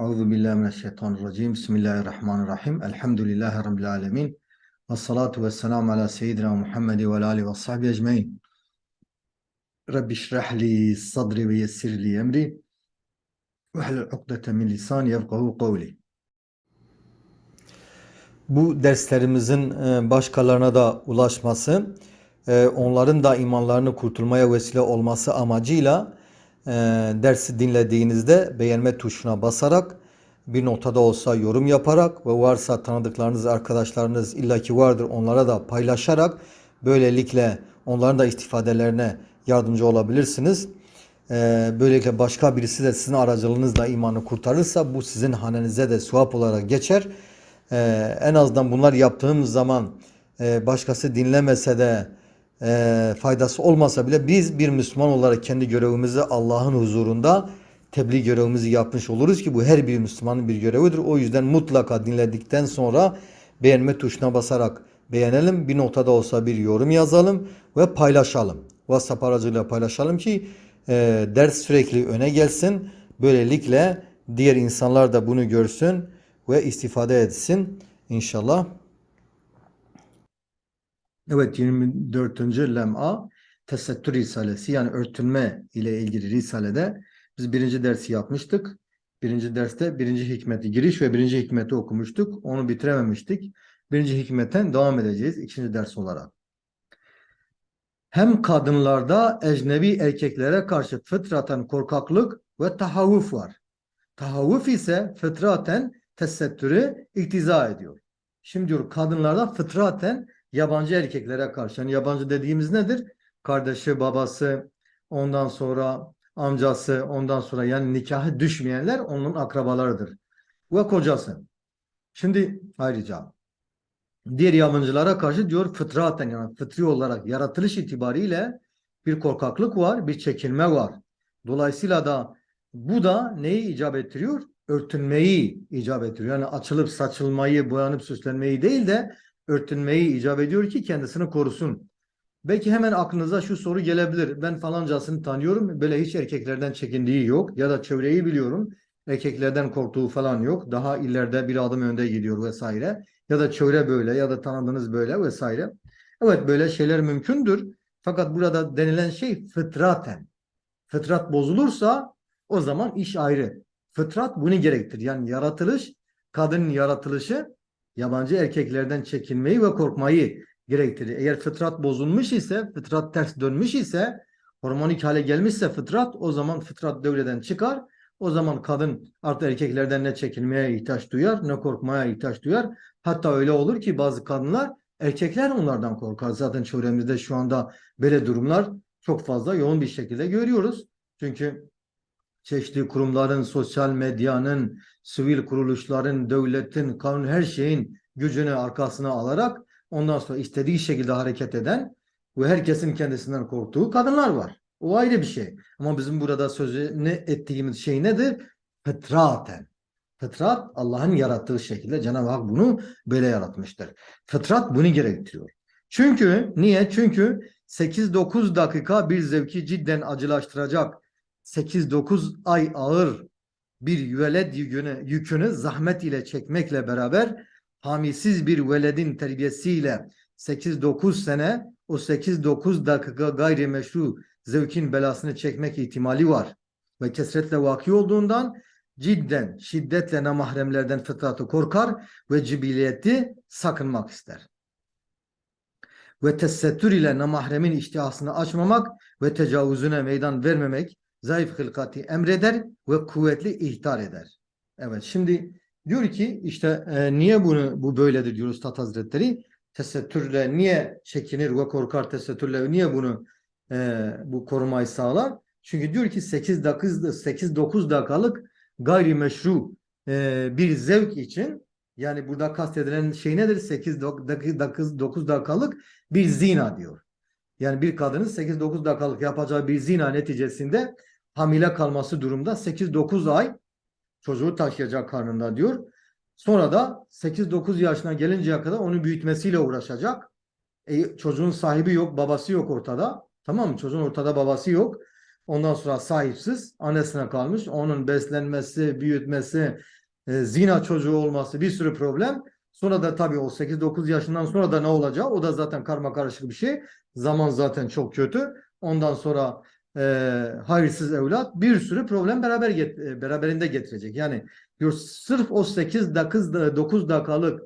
Euzu billahi mineşşeytanirracim. Bismillahirrahmanirrahim. Elhamdülillahi rabbil alamin. Ve salatu vesselam ala seyyidina Muhammed ve alihi ve sahbihi ecmaîn. Rabbi şrah li sadri ve yessir li emri. Ve hlul ukdeten min lisani yefkahu kavli. Bu derslerimizin e, başkalarına da ulaşması, e, onların da imanlarını kurtulmaya vesile olması amacıyla e, dersi dinlediğinizde beğenme tuşuna basarak bir notada olsa yorum yaparak ve varsa tanıdıklarınız, arkadaşlarınız illaki vardır onlara da paylaşarak böylelikle onların da istifadelerine yardımcı olabilirsiniz. E, böylelikle başka birisi de sizin aracılığınızla imanı kurtarırsa bu sizin hanenize de sevap olarak geçer. Ee, en azından bunlar yaptığımız zaman e, başkası dinlemese de e, faydası olmasa bile biz bir Müslüman olarak kendi görevimizi Allah'ın huzurunda tebliğ görevimizi yapmış oluruz ki bu her bir Müslümanın bir görevidir. O yüzden mutlaka dinledikten sonra beğenme tuşuna basarak beğenelim. Bir notada olsa bir yorum yazalım ve paylaşalım. WhatsApp aracılığıyla paylaşalım ki e, ders sürekli öne gelsin. Böylelikle diğer insanlar da bunu görsün ve istifade etsin inşallah. Evet 24. lem'a tesettür risalesi yani örtünme ile ilgili risalede biz birinci dersi yapmıştık. Birinci derste birinci hikmeti giriş ve birinci hikmeti okumuştuk. Onu bitirememiştik. Birinci hikmetten devam edeceğiz ikinci ders olarak. Hem kadınlarda ecnebi erkeklere karşı fıtraten korkaklık ve tahavvuf var. Tahavvuf ise fıtraten tesettürü iktiza ediyor. Şimdi diyor kadınlarda fıtraten yabancı erkeklere karşı. Yani yabancı dediğimiz nedir? Kardeşi, babası, ondan sonra amcası, ondan sonra yani nikahı düşmeyenler onun akrabalarıdır. Ve kocası. Şimdi ayrıca diğer yabancılara karşı diyor fıtraten yani fıtri olarak yaratılış itibariyle bir korkaklık var, bir çekinme var. Dolayısıyla da bu da neyi icap ettiriyor? Örtünmeyi icap ettiriyor. Yani açılıp saçılmayı, boyanıp süslenmeyi değil de örtünmeyi icap ediyor ki kendisini korusun. Belki hemen aklınıza şu soru gelebilir. Ben falancasını tanıyorum. Böyle hiç erkeklerden çekindiği yok. Ya da çevreyi biliyorum. Erkeklerden korktuğu falan yok. Daha ileride bir adım önde gidiyor vesaire. Ya da çevre böyle ya da tanıdığınız böyle vesaire. Evet böyle şeyler mümkündür. Fakat burada denilen şey fıtraten. Fıtrat bozulursa o zaman iş ayrı. Fıtrat bunu gerektir. Yani yaratılış, kadının yaratılışı yabancı erkeklerden çekinmeyi ve korkmayı gerektirir. Eğer fıtrat bozulmuş ise, fıtrat ters dönmüş ise, hormonik hale gelmişse fıtrat, o zaman fıtrat devreden çıkar. O zaman kadın artık erkeklerden ne çekinmeye ihtiyaç duyar, ne korkmaya ihtiyaç duyar. Hatta öyle olur ki bazı kadınlar, erkekler onlardan korkar. Zaten çevremizde şu anda böyle durumlar çok fazla yoğun bir şekilde görüyoruz. Çünkü çeşitli kurumların, sosyal medyanın, sivil kuruluşların, devletin, kanun her şeyin gücünü arkasına alarak ondan sonra istediği şekilde hareket eden ve herkesin kendisinden korktuğu kadınlar var. O ayrı bir şey. Ama bizim burada sözünü ettiğimiz şey nedir? Fıtraten. Fıtrat Allah'ın yarattığı şekilde Cenab-ı Hak bunu böyle yaratmıştır. Fıtrat bunu gerektiriyor. Çünkü niye? Çünkü 8-9 dakika bir zevki cidden acılaştıracak 8-9 ay ağır bir veled yükünü, yükünü zahmet ile çekmekle beraber hamisiz bir veledin terbiyesiyle 8-9 sene o 8-9 dakika gayrimeşru zevkin belasını çekmek ihtimali var. Ve kesretle vaki olduğundan cidden şiddetle namahremlerden fıtratı korkar ve cibiliyeti sakınmak ister. Ve tesettür ile namahremin iştihasını açmamak ve tecavüzüne meydan vermemek zayıf hılkati emreder ve kuvvetli ihtar eder. Evet şimdi diyor ki işte e, niye bunu bu böyledir diyor Üstad Hazretleri. Tesettürle niye çekinir ve korkar tesettürle niye bunu e, bu korumayı sağlar? Çünkü diyor ki 8 dakika 8 9 dakikalık gayrimeşru e, bir zevk için yani burada kastedilen şey nedir? 8 dakika 9 dakikalık bir zina diyor. Yani bir kadının 8-9 dakikalık yapacağı bir zina neticesinde hamile kalması durumda 8-9 ay çocuğu taşıyacak karnında diyor. Sonra da 8-9 yaşına gelinceye kadar onu büyütmesiyle uğraşacak. E, çocuğun sahibi yok, babası yok ortada. Tamam mı? Çocuğun ortada babası yok. Ondan sonra sahipsiz, annesine kalmış. Onun beslenmesi, büyütmesi, e, zina çocuğu olması bir sürü problem. Sonra da tabii o 8-9 yaşından sonra da ne olacağı o da zaten karma karışık bir şey. Zaman zaten çok kötü. Ondan sonra e, hayırsız evlat bir sürü problem beraber get- e, beraberinde getirecek. Yani diyor sırf o 8 9 9 dakikalık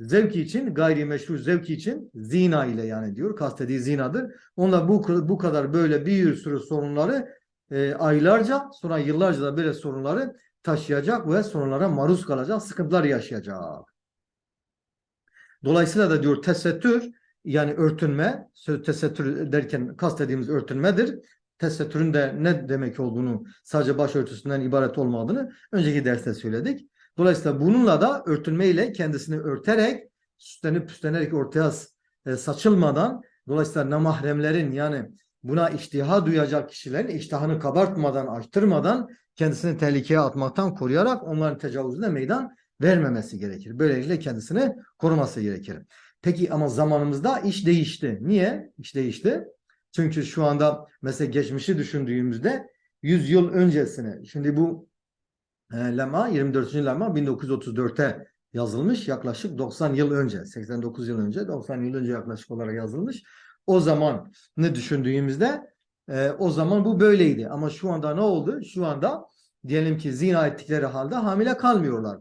zevki için gayrimeşru zevki için zina ile yani diyor kastediği zinadır. Onunla bu bu kadar böyle bir sürü sorunları e, aylarca sonra yıllarca da böyle sorunları taşıyacak ve sorunlara maruz kalacak, sıkıntılar yaşayacak. Dolayısıyla da diyor tesettür yani örtünme, tesettür derken kastediğimiz örtünmedir. Tesettürün de ne demek olduğunu sadece başörtüsünden ibaret olmadığını önceki derste söyledik. Dolayısıyla bununla da örtünme ile kendisini örterek süslenip püslenerek ortaya e, saçılmadan dolayısıyla namahremlerin yani buna iştiha duyacak kişilerin iştahını kabartmadan, açtırmadan kendisini tehlikeye atmaktan koruyarak onların tecavüzüne meydan vermemesi gerekir. Böylelikle kendisini koruması gerekir. Peki ama zamanımızda iş değişti. Niye iş değişti? Çünkü şu anda mesela geçmişi düşündüğümüzde 100 yıl öncesine şimdi bu e, lema 24. lema 1934'te yazılmış yaklaşık 90 yıl önce 89 yıl önce 90 yıl önce yaklaşık olarak yazılmış. O zaman ne düşündüğümüzde e, o zaman bu böyleydi ama şu anda ne oldu? Şu anda diyelim ki zina ettikleri halde hamile kalmıyorlar.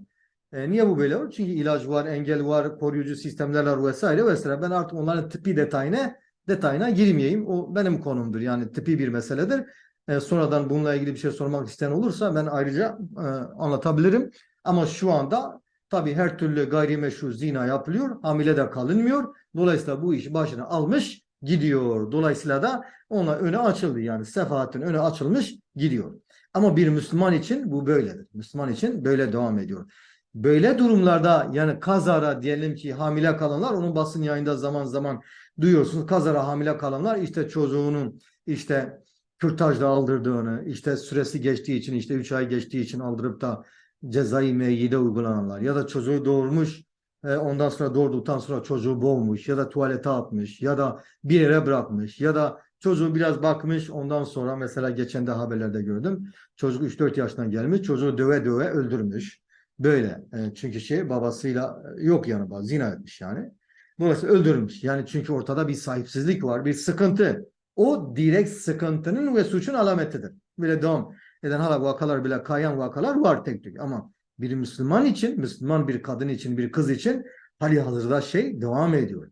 E, niye bu böyle olur? Çünkü ilaç var, engel var, koruyucu sistemler var vesaire vesaire. Ben artık onların tıbbi detayına detayına girmeyeyim. O benim konumdur. Yani tıbbi bir meseledir. E, sonradan bununla ilgili bir şey sormak isteyen olursa ben ayrıca e, anlatabilirim. Ama şu anda tabii her türlü gayrimeşru zina yapılıyor. Hamile de kalınmıyor. Dolayısıyla bu iş başına almış gidiyor. Dolayısıyla da ona önü açıldı. Yani sefahatin önü açılmış gidiyor. Ama bir Müslüman için bu böyledir. Müslüman için böyle devam ediyor. Böyle durumlarda yani kazara diyelim ki hamile kalanlar onun basın yayında zaman zaman duyuyorsunuz. Kazara hamile kalanlar işte çocuğunun işte kürtajla aldırdığını, işte süresi geçtiği için, işte 3 ay geçtiği için aldırıp da cezai meyyide uygulananlar ya da çocuğu doğurmuş e, ondan sonra doğurduktan sonra çocuğu boğmuş ya da tuvalete atmış ya da bir yere bırakmış ya da çocuğu biraz bakmış ondan sonra mesela geçen de haberlerde gördüm. Çocuk 3-4 yaşından gelmiş çocuğu döve döve öldürmüş. Böyle e, çünkü şey babasıyla e, yok yanı zina etmiş yani. Dolayısıyla öldürmüş. Yani çünkü ortada bir sahipsizlik var, bir sıkıntı. O direkt sıkıntının ve suçun alametidir. Böyle devam eden hala vakalar bile kayan vakalar var tek tek ama bir Müslüman için, Müslüman bir kadın için, bir kız için hali hazırda şey devam ediyor.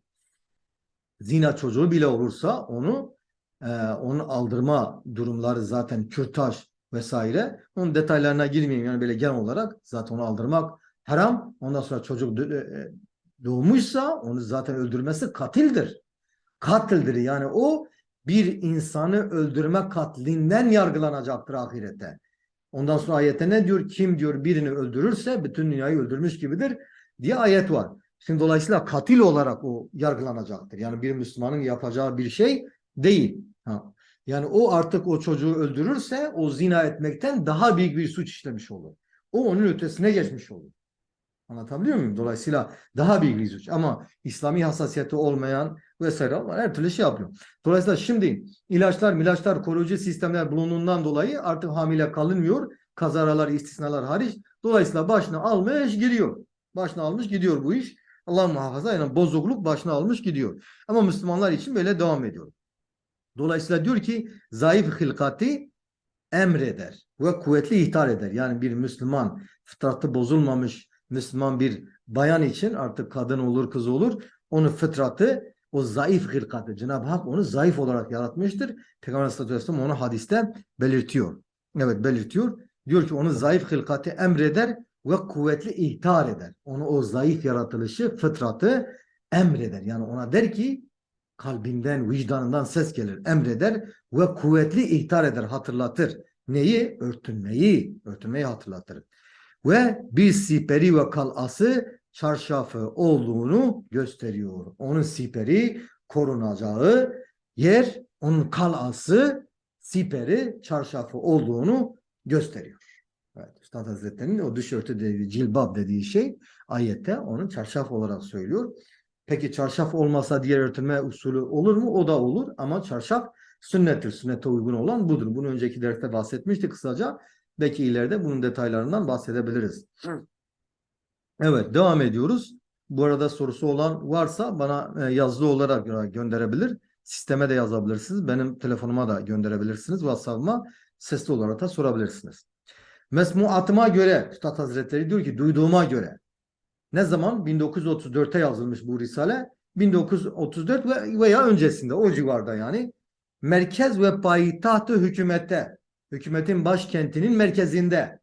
Zina çocuğu bile olursa onu e, onu aldırma durumları zaten kürtaj vesaire. Onun detaylarına girmeyeyim yani böyle genel olarak zaten onu aldırmak haram. Ondan sonra çocuk e, doğmuşsa onu zaten öldürmesi katildir. Katildir yani o bir insanı öldürme katlinden yargılanacaktır ahirette. Ondan sonra ayette ne diyor? Kim diyor birini öldürürse bütün dünyayı öldürmüş gibidir diye ayet var. Şimdi dolayısıyla katil olarak o yargılanacaktır. Yani bir Müslümanın yapacağı bir şey değil. Ha. Yani o artık o çocuğu öldürürse o zina etmekten daha büyük bir suç işlemiş olur. O onun ötesine geçmiş olur. Anlatabiliyor muyum? Dolayısıyla daha büyük bir suç. Ama İslami hassasiyeti olmayan vesaire var. Her türlü şey yapıyor. Dolayısıyla şimdi ilaçlar, milaçlar, koruyucu sistemler bulunduğundan dolayı artık hamile kalınmıyor. Kazaralar, istisnalar hariç. Dolayısıyla başına almış gidiyor. Başına almış gidiyor bu iş. Allah muhafaza yani bozukluk başına almış gidiyor. Ama Müslümanlar için böyle devam ediyor. Dolayısıyla diyor ki zayıf hilkati emreder ve kuvvetli ihtar eder. Yani bir Müslüman fıtratı bozulmamış Müslüman bir bayan için artık kadın olur kız olur onu fıtratı o zayıf hırkatı Cenab-ı Hak onu zayıf olarak yaratmıştır. Peygamber Aleyhisselatü onu hadiste belirtiyor. Evet belirtiyor. Diyor ki onu zayıf hırkatı emreder ve kuvvetli ihtar eder. Onu o zayıf yaratılışı fıtratı emreder. Yani ona der ki kalbinden, vicdanından ses gelir. Emreder ve kuvvetli ihtar eder, hatırlatır. Neyi? Örtünmeyi. Örtünmeyi hatırlatır. Ve bir siperi ve kalası çarşafı olduğunu gösteriyor. Onun siperi korunacağı yer, onun kalası siperi çarşafı olduğunu gösteriyor. Evet, Üstad Hazretleri'nin o düşörtü dediği, cilbab dediği şey ayette onun çarşaf olarak söylüyor. Peki çarşaf olmasa diğer örtünme usulü olur mu? O da olur ama çarşaf sünnettir. Sünnete uygun olan budur. Bunu önceki derste bahsetmiştik kısaca. Belki ileride bunun detaylarından bahsedebiliriz. Evet, devam ediyoruz. Bu arada sorusu olan varsa bana e, yazılı olarak e, gönderebilir. Sisteme de yazabilirsiniz. Benim telefonuma da gönderebilirsiniz. WhatsApp'ıma sesli olarak da sorabilirsiniz. Mesmuatıma göre Üstad Hazretleri diyor ki duyduğuma göre ne zaman? 1934'te yazılmış bu risale. 1934 ve veya öncesinde o civarda yani merkez ve payitahtı hükümette hükümetin başkentinin merkezinde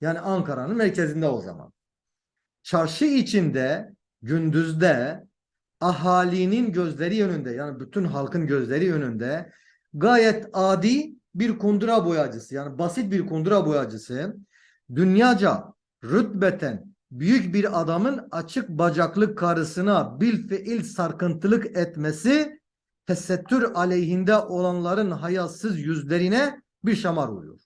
yani Ankara'nın merkezinde o zaman. Çarşı içinde gündüzde ahalinin gözleri önünde yani bütün halkın gözleri önünde gayet adi bir kundura boyacısı yani basit bir kundura boyacısı dünyaca rütbeten büyük bir adamın açık bacaklı karısına bil fiil sarkıntılık etmesi tesettür aleyhinde olanların hayasız yüzlerine bir şamar oluyor.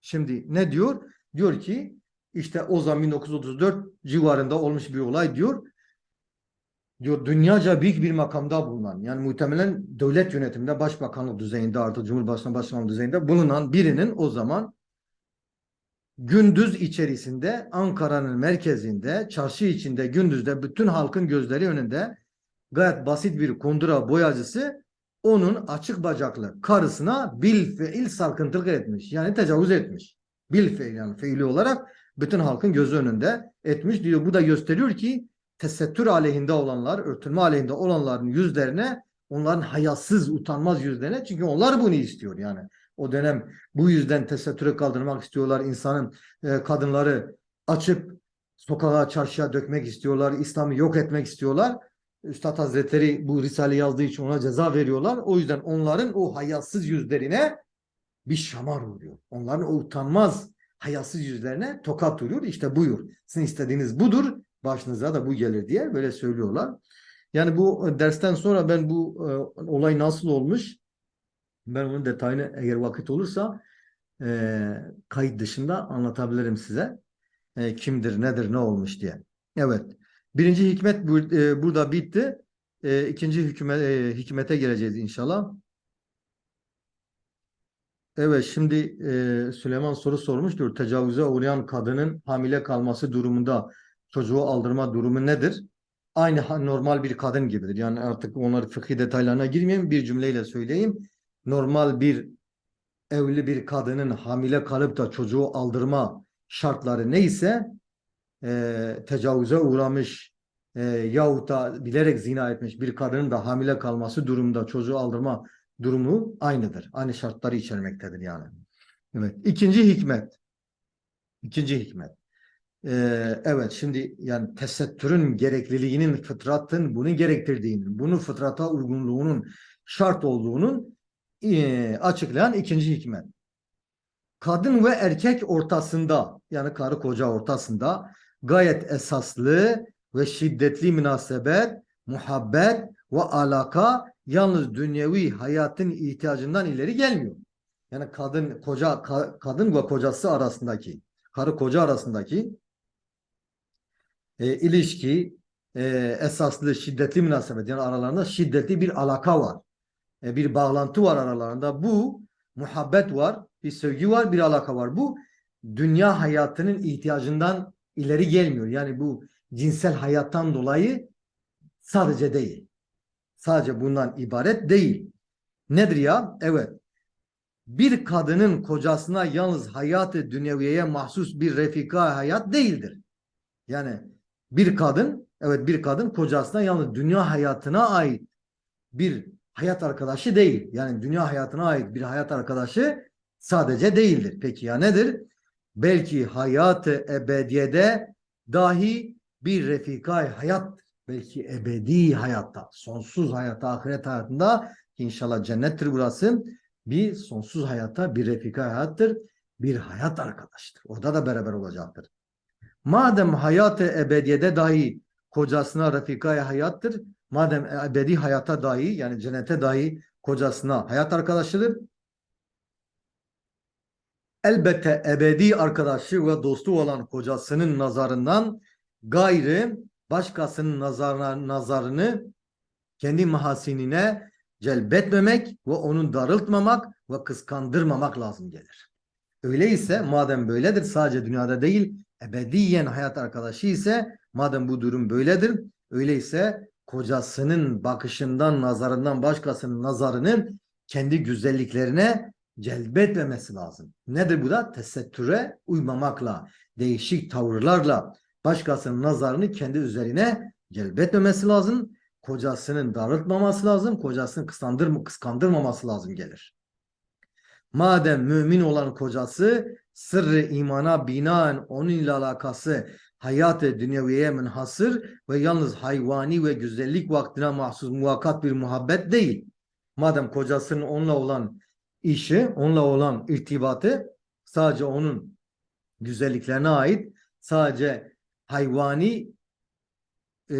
Şimdi ne diyor? Diyor ki işte o zaman 1934 civarında olmuş bir olay diyor. Diyor dünyaca büyük bir makamda bulunan yani muhtemelen devlet yönetiminde başbakanlık düzeyinde artık Cumhurbaşkanı başkanlığı düzeyinde bulunan birinin o zaman gündüz içerisinde Ankara'nın merkezinde çarşı içinde gündüzde bütün halkın gözleri önünde gayet basit bir kundura boyacısı onun açık bacaklı karısına bil fiil sarkıntılık etmiş. Yani tecavüz etmiş. Bil fiil yani fiili olarak bütün halkın gözü önünde etmiş diyor. Bu da gösteriyor ki tesettür aleyhinde olanlar, örtülme aleyhinde olanların yüzlerine onların hayasız, utanmaz yüzlerine çünkü onlar bunu istiyor yani. O dönem bu yüzden tesettürü kaldırmak istiyorlar. insanın e, kadınları açıp sokağa, çarşıya dökmek istiyorlar. İslam'ı yok etmek istiyorlar. Üstad Hazretleri bu Risale yazdığı için ona ceza veriyorlar. O yüzden onların o hayasız yüzlerine bir şamar vuruyor. Onların o utanmaz hayasız yüzlerine tokat vuruyor. İşte buyur. Sizin istediğiniz budur. Başınıza da bu gelir diye böyle söylüyorlar. Yani bu e, dersten sonra ben bu e, olay nasıl olmuş ben onun detayını eğer vakit olursa e, kayıt dışında anlatabilirim size. E, kimdir, nedir, ne olmuş diye. Evet. Birinci hikmet bu, e, burada bitti. E, ikinci hükümet, e, hikmete geleceğiz inşallah. Evet şimdi e, Süleyman soru sormuştur. Tecavüze uğrayan kadının hamile kalması durumunda çocuğu aldırma durumu nedir? Aynı normal bir kadın gibidir. Yani artık onları fıkhi detaylarına girmeyeyim. Bir cümleyle söyleyeyim. Normal bir evli bir kadının hamile kalıp da çocuğu aldırma şartları neyse e, tecavüze uğramış e, yahut da bilerek zina etmiş bir kadının da hamile kalması durumunda çocuğu aldırma durumu aynıdır. Aynı şartları içermektedir yani. Evet. İkinci hikmet. İkinci hikmet. Ee, evet şimdi yani tesettürün gerekliliğinin fıtratın bunu gerektirdiğinin, bunun fıtrata uygunluğunun şart olduğunun e, açıklayan ikinci hikmet. Kadın ve erkek ortasında yani karı koca ortasında gayet esaslı ve şiddetli münasebet, muhabbet ve alaka yalnız dünyevi hayatın ihtiyacından ileri gelmiyor. Yani kadın koca ka- kadın ve kocası arasındaki karı koca arasındaki e, ilişki e, esaslı şiddetli münasebet yani aralarında şiddetli bir alaka var. E, bir bağlantı var aralarında. Bu muhabbet var, bir sevgi var, bir alaka var. Bu dünya hayatının ihtiyacından ileri gelmiyor. Yani bu cinsel hayattan dolayı sadece değil. Sadece bundan ibaret değil. Nedir ya? Evet. Bir kadının kocasına yalnız hayatı dünyeviyeye mahsus bir refika hayat değildir. Yani bir kadın, evet bir kadın kocasına yalnız dünya hayatına ait bir hayat arkadaşı değil. Yani dünya hayatına ait bir hayat arkadaşı sadece değildir. Peki ya nedir? Belki hayatı ebediyede dahi bir refikay hayat belki ebedi hayatta, sonsuz hayatta, ahiret hayatında inşallah cennettir burası. Bir sonsuz hayatta bir refika hayattır. Bir hayat arkadaştır. Orada da beraber olacaktır. Madem hayatı ebediyede dahi kocasına refikay hayattır. Madem ebedi hayata dahi yani cennete dahi kocasına hayat arkadaşıdır. Elbette ebedi arkadaşı ve dostu olan kocasının nazarından gayrı başkasının nazarına, nazarını kendi mahasinine celbetmemek ve onun darıltmamak ve kıskandırmamak lazım gelir. Öyleyse madem böyledir sadece dünyada değil ebediyen hayat arkadaşı ise madem bu durum böyledir öyleyse kocasının bakışından nazarından başkasının nazarını kendi güzelliklerine celbetmemesi lazım. Nedir bu da? Tesettüre uymamakla, değişik tavırlarla başkasının nazarını kendi üzerine celbetmemesi lazım. Kocasının darıltmaması lazım. Kocasını kıskandırma, kıskandırmaması lazım gelir. Madem mümin olan kocası sırrı imana binaen onunla alakası hayat-ı dünyeviye münhasır ve yalnız hayvani ve güzellik vaktine mahsus muvakkat bir muhabbet değil. Madem kocasının onunla olan işi, onunla olan irtibatı sadece onun güzelliklerine ait, sadece hayvani e,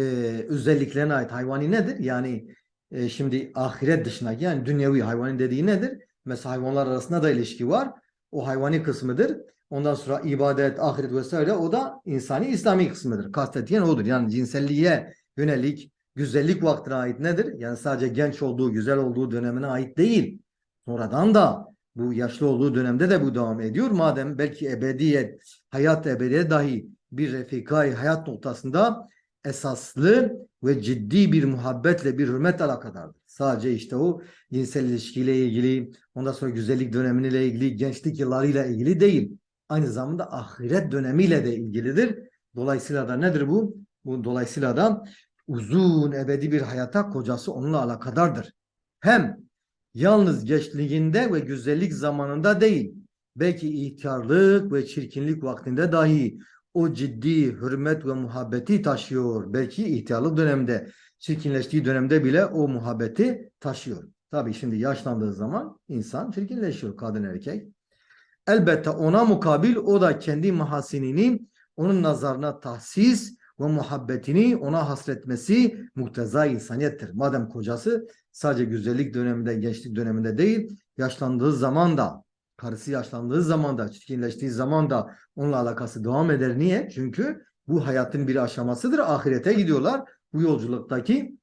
özelliklerine ait. Hayvani nedir? Yani e, şimdi ahiret dışındaki yani dünyevi hayvani dediği nedir? Mesela hayvanlar arasında da ilişki var. O hayvani kısmıdır. Ondan sonra ibadet, ahiret vesaire o da insani İslami kısmıdır. Kastedilen odur. Yani cinselliğe yönelik güzellik vaktine ait nedir? Yani sadece genç olduğu, güzel olduğu dönemine ait değil. Sonradan da bu yaşlı olduğu dönemde de bu devam ediyor. Madem belki ebediyet, hayat ebediye dahi bir refikai hayat noktasında esaslı ve ciddi bir muhabbetle, bir hürmet alakadardır. Sadece işte o cinsel ilişkiyle ilgili, ondan sonra güzellik dönemiyle ilgili, gençlik yıllarıyla ilgili değil. Aynı zamanda ahiret dönemiyle de ilgilidir. Dolayısıyla da nedir bu? Bu dolayısıyla da uzun ebedi bir hayata kocası onunla alakadardır. Hem yalnız gençliğinde ve güzellik zamanında değil, belki ihtiyarlık ve çirkinlik vaktinde dahi o ciddi hürmet ve muhabbeti taşıyor. Belki ihtiyarlık dönemde, çirkinleştiği dönemde bile o muhabbeti taşıyor. Tabii şimdi yaşlandığı zaman insan çirkinleşiyor kadın erkek. Elbette ona mukabil o da kendi mahasinini onun nazarına tahsis ve muhabbetini ona hasretmesi mukteza insaniyettir. Madem kocası sadece güzellik döneminde, gençlik döneminde değil, yaşlandığı zaman da, karısı yaşlandığı zaman da, çirkinleştiği zaman da onunla alakası devam eder. Niye? Çünkü bu hayatın bir aşamasıdır. Ahirete gidiyorlar. Bu yolculuktaki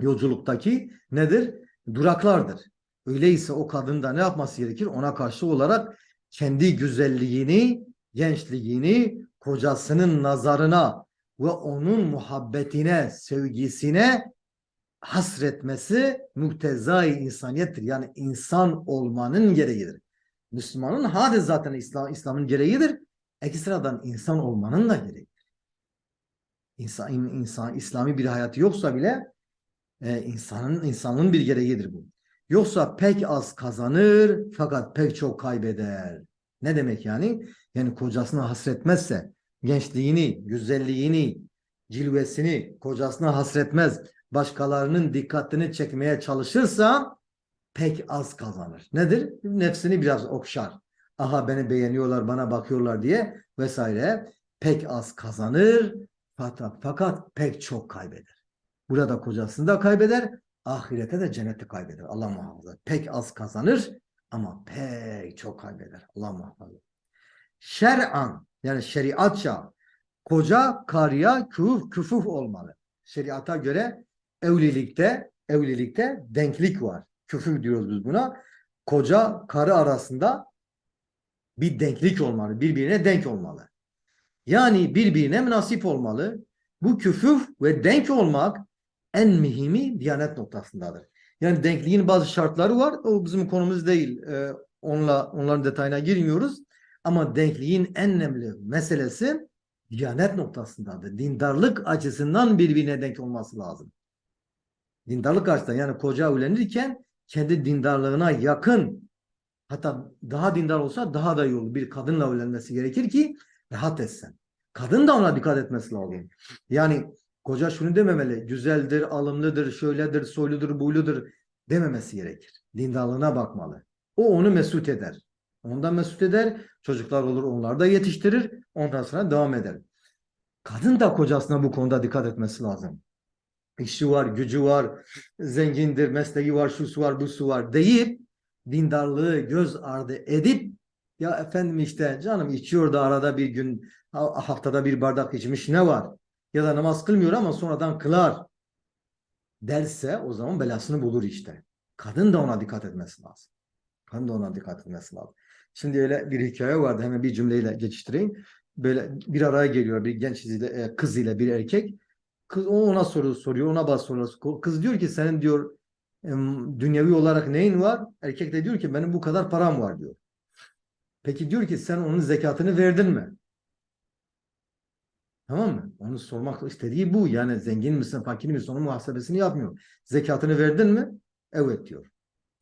yolculuktaki nedir? Duraklardır. Öyleyse o kadın da ne yapması gerekir? Ona karşı olarak kendi güzelliğini, gençliğini kocasının nazarına ve onun muhabbetine, sevgisine hasretmesi muktezai insaniyettir. Yani insan olmanın gereğidir. Müslümanın hadi zaten İslam, İslam'ın gereğidir. Ekstradan insan olmanın da gereğidir. İnsan, insan, İslami bir hayatı yoksa bile e, insanın insanın bir gereğidir bu. Yoksa pek az kazanır fakat pek çok kaybeder. Ne demek yani? Yani kocasına hasretmezse, gençliğini, güzelliğini, cilvesini kocasına hasretmez, başkalarının dikkatini çekmeye çalışırsa pek az kazanır. Nedir? Nefsini biraz okşar. Aha beni beğeniyorlar, bana bakıyorlar diye vesaire pek az kazanır fakat, fakat pek çok kaybeder. Burada kocasını da kaybeder, ahirete de cenneti kaybeder. Allah muhafaza. Pek az kazanır ama pek çok kaybeder. Allah muhafaza. Şer'an yani şeriatça koca karıya küf, küfuf olmalı. Şeriata göre evlilikte evlilikte denklik var. Küfür diyoruz biz buna. Koca karı arasında bir denklik olmalı. Birbirine denk olmalı. Yani birbirine münasip olmalı. Bu küfüf ve denk olmak en mühimi diyanet noktasındadır. Yani denkliğin bazı şartları var. O bizim konumuz değil. Ee, onunla, onların detayına girmiyoruz. Ama denkliğin en önemli meselesi diyanet noktasındadır. Dindarlık açısından birbirine denk olması lazım. Dindarlık açısından yani koca evlenirken kendi dindarlığına yakın hatta daha dindar olsa daha da iyi olur. Bir kadınla evlenmesi gerekir ki rahat etsin. Kadın da ona dikkat etmesi lazım. Yani koca şunu dememeli. Güzeldir, alımlıdır, şöyledir, soyludur, buyludur dememesi gerekir. Dindarlığına bakmalı. O onu mesut eder. Ondan mesut eder. Çocuklar olur onlar da yetiştirir. Ondan sonra devam eder. Kadın da kocasına bu konuda dikkat etmesi lazım. İşi var, gücü var, zengindir, mesleği var, şusu var, busu var deyip dindarlığı göz ardı edip ya efendim işte canım içiyor da arada bir gün haftada bir bardak içmiş ne var? Ya da namaz kılmıyor ama sonradan kılar derse o zaman belasını bulur işte. kadın da ona dikkat etmesi lazım. Kadın da ona dikkat etmesi lazım. Şimdi öyle bir hikaye vardı. Hemen bir cümleyle geçiştireyim. Böyle bir araya geliyor bir genç ile, e, kız ile bir erkek. Kız ona soru soruyor. Ona bazı sorular. Kız diyor ki senin diyor dünyevi olarak neyin var? Erkek de diyor ki benim bu kadar param var diyor. Peki diyor ki sen onun zekatını verdin mi? Tamam mı? Onu sormak istediği bu. Yani zengin misin, fakir misin onun muhasebesini yapmıyor. Zekatını verdin mi? Evet diyor.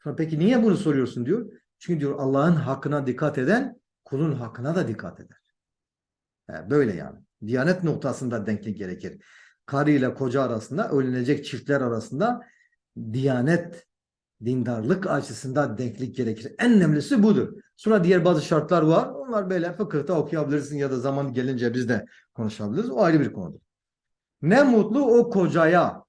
Sonra peki niye bunu soruyorsun diyor. Çünkü diyor Allah'ın hakkına dikkat eden kulun hakkına da dikkat eder. He, böyle yani. Diyanet noktasında denklik gerekir. Karı ile koca arasında, ölünecek çiftler arasında diyanet, dindarlık açısından denklik gerekir. En önemlisi budur. Sonra diğer bazı şartlar var. Onlar böyle fıkıhta okuyabilirsin ya da zaman gelince biz de konuşabiliriz. O ayrı bir konudur. Ne mutlu o kocaya.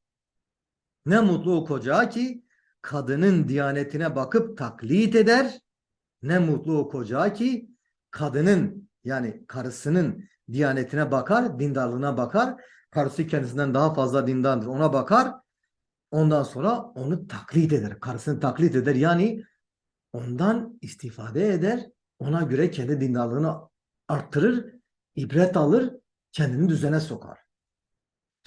Ne mutlu o kocaya ki kadının diyanetine bakıp taklit eder. Ne mutlu o koca ki kadının yani karısının diyanetine bakar, dindarlığına bakar. Karısı kendisinden daha fazla dindardır. Ona bakar. Ondan sonra onu taklit eder. Karısını taklit eder. Yani ondan istifade eder. Ona göre kendi dindarlığını arttırır. ibret alır. Kendini düzene sokar.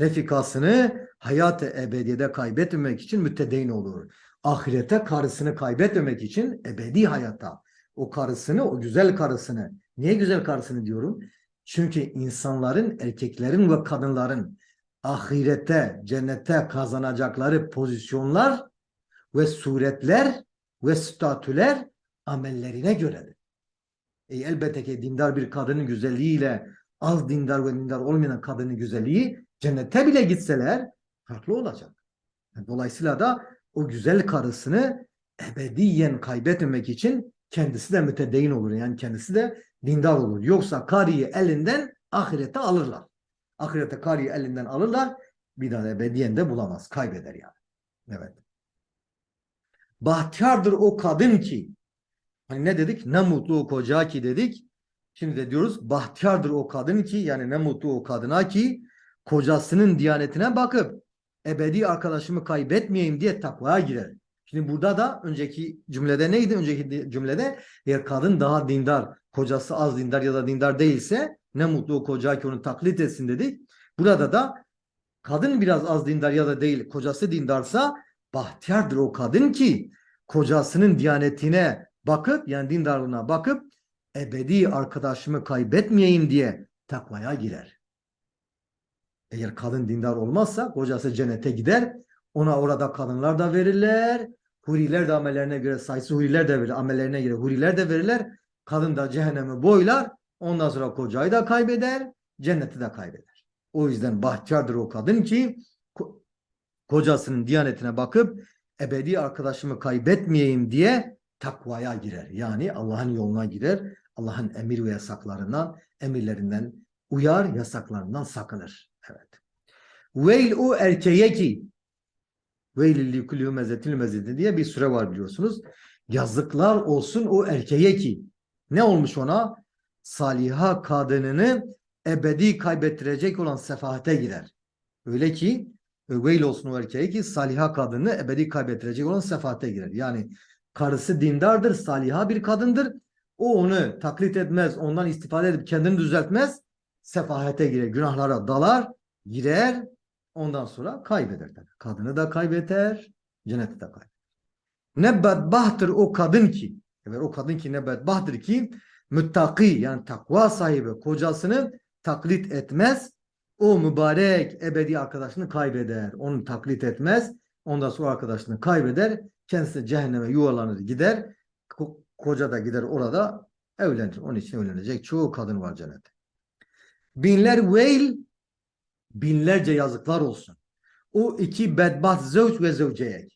Refikasını hayat-ı ebediyede kaybetmemek için müttedeyin olur. Ahirete karısını kaybetmemek için ebedi hayatta o karısını, o güzel karısını. Niye güzel karısını diyorum? Çünkü insanların, erkeklerin ve kadınların ahirette, cennette kazanacakları pozisyonlar ve suretler ve statüler amellerine göredir. E, elbette ki dindar bir kadının güzelliğiyle az dindar ve dindar olmayan kadının güzelliği cennete bile gitseler farklı olacak. Dolayısıyla da o güzel karısını ebediyen kaybetmemek için kendisi de mütedeyyin olur. Yani kendisi de dindar olur. Yoksa karıyı elinden ahirete alırlar. Ahirete karıyı elinden alırlar. Bir daha ebediyen de bulamaz. Kaybeder yani. Evet. Bahtiyardır o kadın ki hani ne dedik? Ne mutlu o koca ki dedik. Şimdi de diyoruz bahtiyardır o kadın ki yani ne mutlu o kadına ki kocasının diyanetine bakıp ebedi arkadaşımı kaybetmeyeyim diye takvaya girer. Şimdi burada da önceki cümlede neydi? Önceki cümlede eğer kadın daha dindar, kocası az dindar ya da dindar değilse ne mutlu o koca ki onu taklit etsin dedik. Burada da kadın biraz az dindar ya da değil, kocası dindarsa bahtiyardır o kadın ki kocasının diyanetine bakıp yani dindarlığına bakıp ebedi arkadaşımı kaybetmeyeyim diye takvaya girer. Eğer kadın dindar olmazsa kocası cennete gider. Ona orada kadınlar da verirler. Huriler de amellerine göre sayısı huriler de verir. Amellerine göre huriler de verirler. Kadın da cehennemi boylar. Ondan sonra kocayı da kaybeder. Cenneti de kaybeder. O yüzden bahtiyardır o kadın ki ko kocasının diyanetine bakıp ebedi arkadaşımı kaybetmeyeyim diye takvaya girer. Yani Allah'ın yoluna girer. Allah'ın emir ve yasaklarından, emirlerinden uyar, yasaklarından sakınır. Evet. Veil o erkeğe ki Veylilli kulü mezetil diye bir süre var biliyorsunuz. Yazıklar olsun o erkeğe ki. Ne olmuş ona? Saliha kadınını ebedi kaybettirecek olan sefahate girer. Öyle ki veil olsun o erkeğe ki saliha kadını ebedi kaybettirecek olan sefahate girer. Yani karısı dindardır, saliha bir kadındır. O onu taklit etmez, ondan istifade edip kendini düzeltmez. Sefahate girer, günahlara dalar, girer, Ondan sonra kaybeder. Kadını da kaybeder, cenneti de kaybeder. Ne bedbahtır o kadın ki, evet o kadın ki ne bedbahtır ki, müttaki yani takva sahibi kocasını taklit etmez. O mübarek ebedi arkadaşını kaybeder. Onu taklit etmez. Ondan sonra arkadaşını kaybeder. Kendisi cehenneme yuvarlanır gider. Koca da gider orada evlenir. Onun için evlenecek. Çoğu kadın var cennette. Binler veil binlerce yazıklar olsun. O iki bedbaht zevç ve zevceye.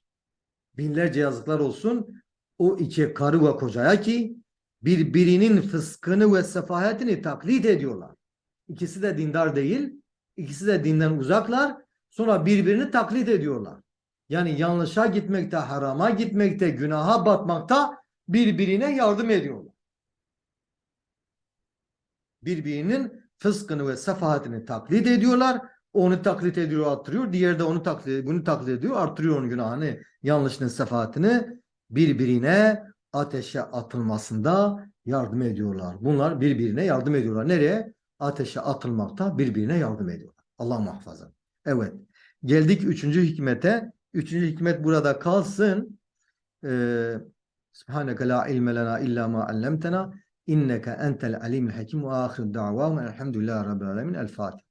Binlerce yazıklar olsun. O iki karı ve kocaya ki birbirinin fıskını ve sefahetini taklit ediyorlar. İkisi de dindar değil. İkisi de dinden uzaklar. Sonra birbirini taklit ediyorlar. Yani yanlışa gitmekte, harama gitmekte, günaha batmakta birbirine yardım ediyorlar. Birbirinin fıskını ve sefahatini taklit ediyorlar. Onu taklit ediyor, arttırıyor. Diğeri de onu taklit, bunu taklit ediyor, arttırıyor onun günahını, yanlışını, sefahatini. Birbirine ateşe atılmasında yardım ediyorlar. Bunlar birbirine yardım ediyorlar. Nereye? Ateşe atılmakta birbirine yardım ediyorlar. Allah muhafaza. Evet. Geldik üçüncü hikmete. Üçüncü hikmet burada kalsın. Ee, Subhaneke la ilme lena illa ma allamtena inneke entel alimul hakim ve ahir da'vam elhamdülillahi rabbil alemin. El Fatiha.